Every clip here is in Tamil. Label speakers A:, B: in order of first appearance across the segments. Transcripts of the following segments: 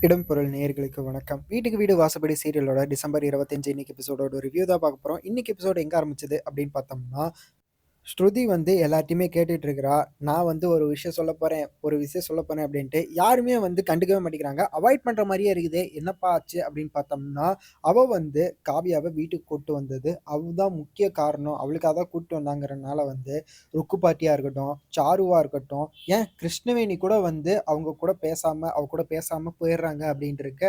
A: இடம் பொருள் நேயர்களுக்கு வணக்கம். வீட்டுக்கு வீடு வாசப்படி சீரியலோட டிசம்பர் இருபத்தஞ்சு இன்னைக்கு எபிசோடோட ரிவ்யூ தான் பார்க்க போகிறோம் இன்னைக்கு எபிசோடு எங்கே ஆரம்பிச்சது அப்படின்னு பார்த்தோம்னா ஸ்ருதி வந்து எல்லாத்தையுமே கேட்டுட்டு இருக்கிறா நான் வந்து ஒரு விஷயம் சொல்ல போகிறேன் ஒரு விஷயம் சொல்ல போகிறேன் அப்படின்ட்டு யாருமே வந்து கண்டுக்கவே மாட்டேங்கிறாங்க. அவாய்ட் பண்ணுற மாதிரியே இருக்குது. என்னப்பா ஆச்சு அப்படின்னு பார்த்தோம்னா அவள் வந்து காவியாவை வீட்டுக்கு கூப்பிட்டு வந்தது. அவள் தான் முக்கிய காரணம். அவளுக்காக தான் கூப்பிட்டு வந்தாங்கிறனால வந்து ருக்கு பாட்டியாக இருக்கட்டும் சாருவாக இருக்கட்டும் ஏன் கிருஷ்ணவேணி கூட வந்து அவங்க கூட பேசாமல் அவ கூட பேசாமல் போயிடுறாங்க அப்படின்ட்டு இருக்க.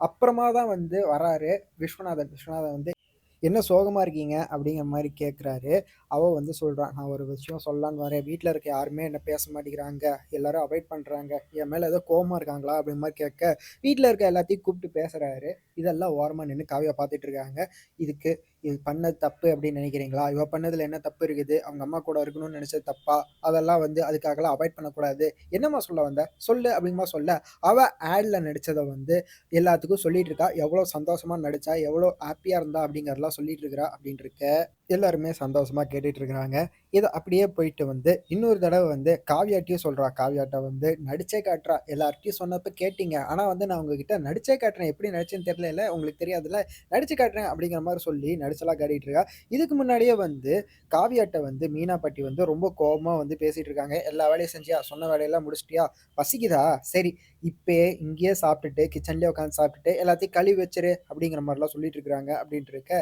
A: அப்புறமா தான் வந்து வராரு விஸ்வநாதன். விஸ்வநாதன் வந்து என்ன சோகமாக இருக்கீங்க? அப்படிங்கிற மாதிரி கேட்குறாரு அவள் வந்து சொல்கிறான் நான் ஒரு விஷயம் சொல்லலான்னு வரேன். வீட்டில் இருக்க யாருமே என்ன பேச மாட்டேங்கிறாங்க. எல்லாரும் அவாய்ட் பண்ணுறாங்க என் மேலே ஏதோ கோபமாக இருக்காங்களா? அப்படிங்கிற மாதிரி கேட்க வீட்டில் இருக்க எல்லாத்தையும் கூப்பிட்டு பேசுகிறாரு இதெல்லாம் ஓரமாக நின்று காவியாக பார்த்துட்டு இருக்காங்க. இதுக்கு இது பண்ணது தப்பு அப்படின்னு நினைக்கிறீங்களா? இவ பண்ணதுல என்ன தப்பு இருக்குது? அவங்க அம்மா கூட இருக்கணும்னு நினைச்சது தப்பா? அதெல்லாம் வந்து அதுக்காகலாம் அவாய்ட் பண்ணக்கூடாது. என்னம்மா சொல்ல வந்த? சொல்லு அப்படிமா சொல்ல. அவ ஆட்ல நடிச்சதை வந்து எல்லாத்துக்கும் சொல்லிட்டு இருக்கா. எவ்வளோ சந்தோஷமா நடிச்சா? எவ்வளோ ஹாப்பியா இருந்தா? அப்படிங்கறதெல்லாம் சொல்லிட்டு இருக்கிறா அப்படின்னு இருக்க. எல்லாருமே சந்தோஷமா கேட்டுட்டு இருக்கிறாங்க. இதை அப்படியே போயிட்டு வந்து இன்னொரு தடவை வந்து காவியாட்டியும் சொல்றா. காவியாட்டை வந்து நடிச்சே காட்டுறா. எல்லார்ட்டையும் சொன்னப்ப கேட்டீங்க. ஆனா வந்து நான் உங்ககிட்ட நடிச்சே காட்டுறேன். எப்படி நடிச்சேன்னு தெரியல. உங்களுக்கு தெரியாதுல்ல. நடிச்சு காட்டுறேன். அப்படிங்கிற மாதிரி சொல்லி நடிச்செல்லாம் காட்டிட்டு இருக்கா. இதுக்கு முன்னாடியே வந்து காவியாட்டை வந்து மீனாப்பட்டி வந்து ரொம்ப கோபமாக வந்து பேசிகிட்டு இருக்காங்க. எல்லா வேலையும் செஞ்சியா? சொன்ன வேலையெல்லாம் முடிச்சிட்டியா? பசிக்குதா? சரி இப்போ இங்கேயே சாப்பிட்டுட்டு கிச்சன்லேயே உட்காந்து சாப்பிட்டுட்டு எல்லாத்தையும் கழுவி வச்சிரு அப்படிங்கிற மாதிரிலாம் சொல்லிட்டு இருக்கிறாங்க அப்படின்ட்டு இருக்க.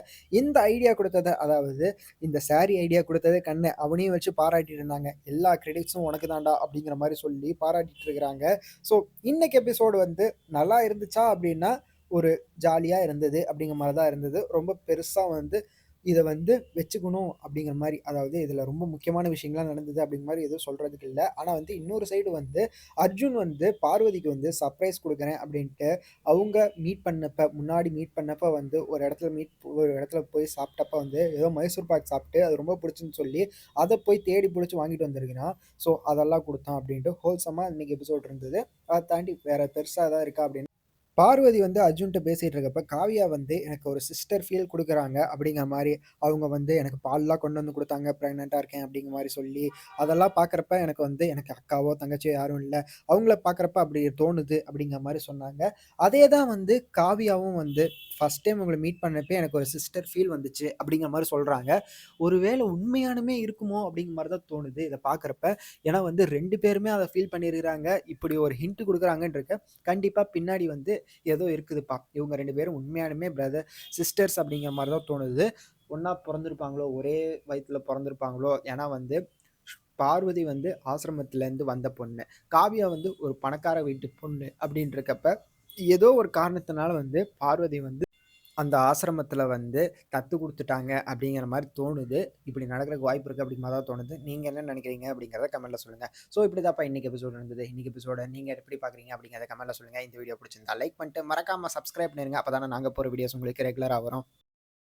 A: இந்த ஐடியா கொடுத்ததை அதாவது இந்த சாரி ஐடியா கொடுத்தது கண்ணு அவனையும் வச்சு பாராட்டிட்டு இருந்தாங்க. எல்லா கிரெடிட்ஸும் உனக்கு தான்டா அப்படிங்கிற மாதிரி சொல்லி பாராட்டிட்டு இருக்கிறாங்க. ஸோ இன்னைக்கு எபிசோடு வந்து நல்லா இருந்துச்சா அப்படின்னா ஒரு ஜாலியாக இருந்தது அப்படிங்கிற மாதிரி தான் இருந்தது. ரொம்ப பெருசாக வந்து இதை வந்து வச்சுக்கணும் அப்படிங்கிற மாதிரி அதாவது இதில் ரொம்ப முக்கியமான விஷயங்கள்லாம் நடந்தது அப்படிங்கிற மாதிரி எதுவும் சொல்கிறதுக்கு இல்லை. ஆனால் வந்து இன்னொரு சைடு வந்து அர்ஜுன் வந்து பார்வதிக்கு வந்து சர்ப்ரைஸ் கொடுக்குறேன் அப்படின்ட்டு அவங்க மீட் பண்ணப்ப முன்னாடி மீட் பண்ணப்ப வந்து ஒரு இடத்துல மீட் ஒரு இடத்துல போய் சாப்பிட்டப்ப வந்து ஏதோ மைசூர் பாக் சாப்பிட்டு அது ரொம்ப பிடிச்சுன்னு சொல்லி அதை போய் தேடி பிடிச்சி வாங்கிட்டு வந்திருக்கிறான். ஸோ அதெல்லாம் கொடுத்தான் அப்படின்ட்டு ஹோல்சமாக இன்றைக்கி எபிசோட் இருந்தது. அதை தாண்டி வேறு பெருசாக தான் இருக்கா அப்படின்னு பார்வதி வந்து அர்ஜுன்கிட்ட பேசிகிட்டு இருக்கப்ப காவியா வந்து எனக்கு ஒரு சிஸ்டர் ஃபீல் கொடுக்குறாங்க. அப்படிங்கிற மாதிரி அவங்க வந்து எனக்கு பால்லாம் கொண்டு வந்து கொடுத்தாங்க. ப்ரெக்னெண்ட்டாக இருக்கேன். அப்படிங்கிற மாதிரி சொல்லி அதெல்லாம் பார்க்குறப்ப எனக்கு வந்து எனக்கு அக்காவோ தங்கச்சியோ யாரும் இல்லை. அவங்கள பார்க்குறப்ப அப்படி தோணுது அப்படிங்கிற மாதிரி சொன்னாங்க. அதே தான் வந்து காவியாவும் வந்து ஃபஸ்ட் டைம் உங்களை மீட் பண்ணப்பே எனக்கு ஒரு சிஸ்டர் ஃபீல் வந்துச்சு. அப்படிங்கிற மாதிரி சொல்கிறாங்க ஒருவேளை உண்மையானுமே இருக்குமோ அப்படிங்கிற மாதிரி தான் தோணுது இதை பார்க்குறப்ப ஏன்னா வந்து ரெண்டு பேருமே அதை ஃபீல் பண்ணியிருக்கிறாங்க இப்படி ஒரு ஹிண்ட் கொடுக்குறாங்கன்னு கண்டிப்பாக பின்னாடி வந்து ஏதோ இருக்குதுப்பா. இவங்க ரெண்டு பேரும் உண்மையானுமே பிரதர் சிஸ்டர்ஸ் அப்படிங்கிற மாதிரி தான் தோணுது. ஒன்றா பிறந்திருப்பாங்களோ ஒரே வயிற்றில் பிறந்திருப்பாங்களோ ஏன்னா வந்து பார்வதி வந்து ஆசிரமத்துலேருந்து வந்த பொண்ணு. காவியா வந்து ஒரு பணக்கார வீட்டு பொண்ணு அப்படின்றக்கப்ப ஏதோ ஒரு காரணத்தினால வந்து பார்வதி வந்து அந்த ஆசிரமத்தில் வந்து தத்து கொடுத்துட்டாங்க அப்படிங்கிற மாதிரி தோணுது. இப்படி நடக்கிறக்கு வாய்ப்பு இருக்குது அப்படிங்கிற தான் தோணுது. நீங்கள் என்ன நினைக்கிறீங்க அப்படிங்கிறத கமெண்ட்டில் சொல்லுங்கள் ஸோ இப்படி தான்ப்பா இன்றைக்கி எபிசோடு இருந்தது இன்றைக்கி எபிசோட நீங்கள் எப்படி பார்க்குறீங்க அப்படிங்கிறத கமெண்ட்டில் சொல்லுங்கள் இந்த வீடியோ பிடிச்சிருந்தா லைக் பண்ணிட்டு மறக்காமல் சப்ஸ்கிரைப் பண்ணிருங்க. அப்போ தானே நாங்கள் போகிற வீடியோஸ் உங்களுக்கு ரெகுலராக வரும்.